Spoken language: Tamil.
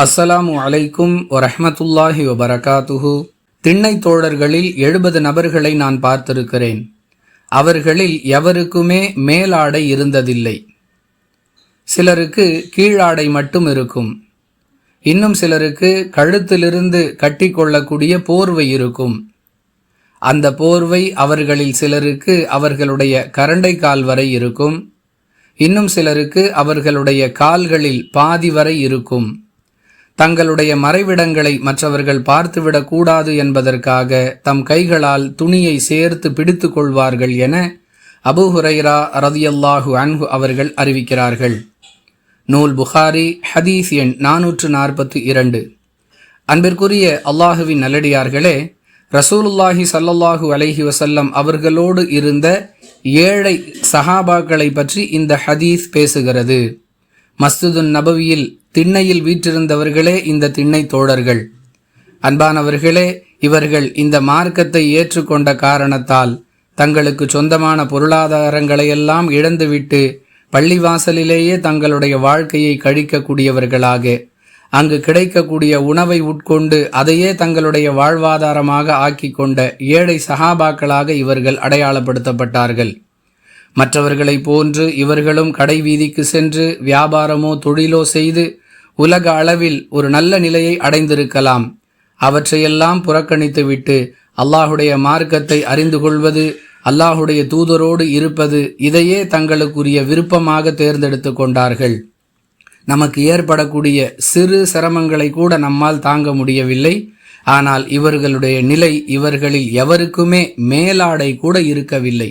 அஸ்ஸலாமு அலைக்கும் வரஹமத்துல்லாஹி வபரகாத்துஹு. திண்ணை தோழர்களில் எழுபது நபர்களை நான் பார்த்திருக்கிறேன். அவர்களில் எவருக்குமே மேலாடை இருந்ததில்லை. சிலருக்கு கீழாடை மட்டும் இருக்கும். இன்னும் சிலருக்கு கழுத்திலிருந்து கட்டிக்கொள்ளக்கூடிய போர்வை இருக்கும். அந்த போர்வை அவர்களில் சிலருக்கு அவர்களுடைய கரண்டை கால் வரை இருக்கும். இன்னும் சிலருக்கு அவர்களுடைய கால்களில் பாதி வரை இருக்கும். தங்களுடைய மறைவிடங்களை மற்றவர்கள் பார்த்துவிடக் கூடாது என்பதற்காக தம் கைகளால் துணியை சேர்த்து பிடித்து கொள்வார்கள் என அபு ஹுரைரா ரதியல்லாஹு அன்ஹு அவர்கள் அறிவிக்கிறார்கள். நூல் புகாரி ஹதீஸ் எண் நானூற்று நாற்பத்தி இரண்டு. அன்பிற்குரிய அல்லாஹுவின் நல்லடியார்களே ரசூலுல்லாஹி சல்லல்லாஹு அலஹி வசல்லம் அவர்களோடு இருந்த ஏழை சஹாபாக்களை பற்றி இந்த ஹதீஸ் பேசுகிறது. மஸ்துதுன் நபவியில் திண்ணையில் வீற்றிருந்தவர்களே இந்த திண்ணை தோழர்கள். அன்பானவர்களே இவர்கள் இந்த மார்க்கத்தை ஏற்றுக்கொண்ட காரணத்தால் தங்களுக்கு சொந்தமான பொருளாதாரங்களையெல்லாம் இழந்துவிட்டு பள்ளிவாசலிலேயே தங்களுடைய வாழ்க்கையை கழிக்கக்கூடியவர்களாக அங்கு கிடைக்கக்கூடிய உணவை உட்கொண்டு அதையே தங்களுடைய வாழ்வாதாரமாக ஆக்கி கொண்ட ஏழை சகாபாக்களாக இவர்கள் அடையாளப்படுத்தப்பட்டார்கள். மற்றவர்களைப் போன்று இவர்களும் கடை வீதிக்கு சென்று வியாபாரமோ தொழிலோ செய்து உலக அளவில் ஒரு நல்ல நிலையை அடைந்திருக்கலாம். அவற்றையெல்லாம் புறக்கணித்துவிட்டு அல்லாஹுடைய மார்க்கத்தை அறிந்து கொள்வது அல்லாஹுடைய தூதரோடு இருப்பது இதையே தங்களுக்குரிய விருப்பமாக தேர்ந்தெடுத்து கொண்டார்கள். நமக்கு ஏற்படக்கூடிய சிறு சிரமங்களை கூட நம்மால் தாங்க முடியவில்லை. ஆனால் இவர்களுடைய நிலை இவர்களில் எவருக்குமே மேலாடை கூட இருக்கவில்லை.